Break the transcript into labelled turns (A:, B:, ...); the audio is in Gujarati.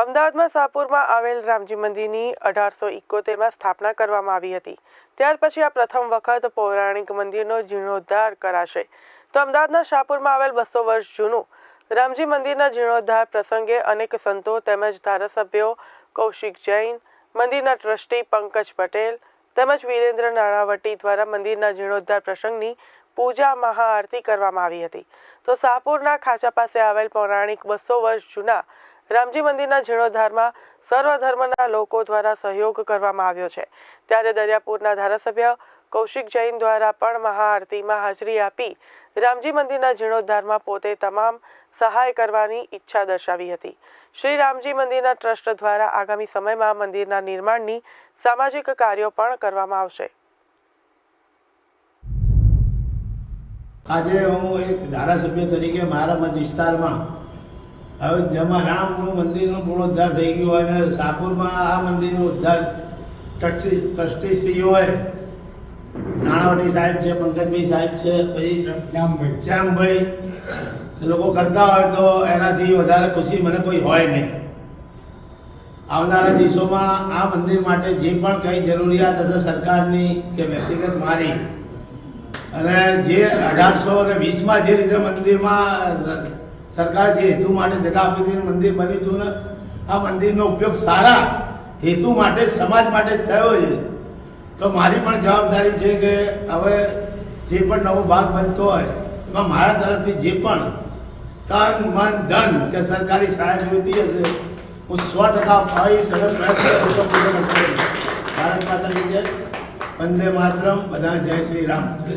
A: અમદાવાદમાં શાહપુરમાં આવેલ રામજી મંદિરની અઢારસો ઇકોતેરમાં સ્થાપના કરવામાં આવી હતી. ત્યાર પછી આ પ્રથમ વખત પૌરાણિક મંદિરનો જીર્ણોદ્ધાર કરાશે. તો અમદાવાદના શાહપુરમાં આવેલ બસો વર્ષ જૂનું રામજી મંદિરના જીર્ણોદ્ધાર પ્રસંગે અનેક સંતો તેમજ ધારાસભ્યો કૌશિક જૈન, મંદિરના ટ્રસ્ટી પંકજ પટેલ તેમજ વિરેન્દ્ર નાણાવટી દ્વારા મંદિરના જીર્ણોદ્ધાર પ્રસંગની પૂજા મહાઆરતી કરવામાં આવી હતી. તો શાહપુરના ખાચા પાસે આવેલ પૌરાણિક બસો વર્ષ જૂના રામજી મંદિરના જીર્ણોદ્ધારમાં સર્વ ધર્મના લોકો દ્વારા સહયોગ કરવામાં આવ્યો છે. ત્યારે દરિયાપુરના ધારાસભ્ય કૌશિક જૈન દ્વારા પણ મહાઆરતીમાં હાજરી આપી રામજી મંદિરના જીર્ણોદ્ધારમાં પોતે તમામ સહાય કરવાની ઈચ્છા દર્શાવી હતી. શ્રી રામજી મંદિરના ટ્રસ્ટ દ્વારા આગામી સમયમાં મંદિરના નિર્માણની સામાજિક કાર્યો પણ કરવામાં આવશે.
B: આજે હું એક ધારાસભ્ય તરીકે મારા મત વિસ્તારમાં અયોધ્યામાં રામનું મંદિરનું પુનરુદ્ધાર થઈ ગયું હોય અને શાહપુરમાં આ મંદિરનું ઉદ્ધાર ટ્રસ્ટી હોય નાણાવટી સાહેબ છે પંકજભાઈ સાહેબ છે પછી
C: શ્યામભાઈ.
B: શ્યામભાઈ લોકો કરતા હોય તો એનાથી વધારે ખુશી મને કોઈ હોય નહીં. આવનારા દિવસોમાં આ મંદિર માટે જે પણ કંઈ જરૂરિયાત હશે સરકારની કે વ્યક્તિગત મારી અને જે અઢારસો ને વીસમાં જે રીતે મંદિરમાં સરકાર જે હેતુ માટે જગા આપી હતી મંદિર બન્યું હતું ને, આ મંદિરનો ઉપયોગ સારા હેતુ માટે, સમાજ માટે થયો છે. તો મારી પણ જવાબદારી છે કે હવે જે પણ નવો ભાગ બનતો હોય, એમાં મારા તરફથી જે પણ તન, મન, ધન કે સરકારી સહાય જોઈતી હશે, હું સો ટકા અપાવીશ સરળ. ભારત માતા જય. વંદે માતરમ. બધા જય શ્રી રામ.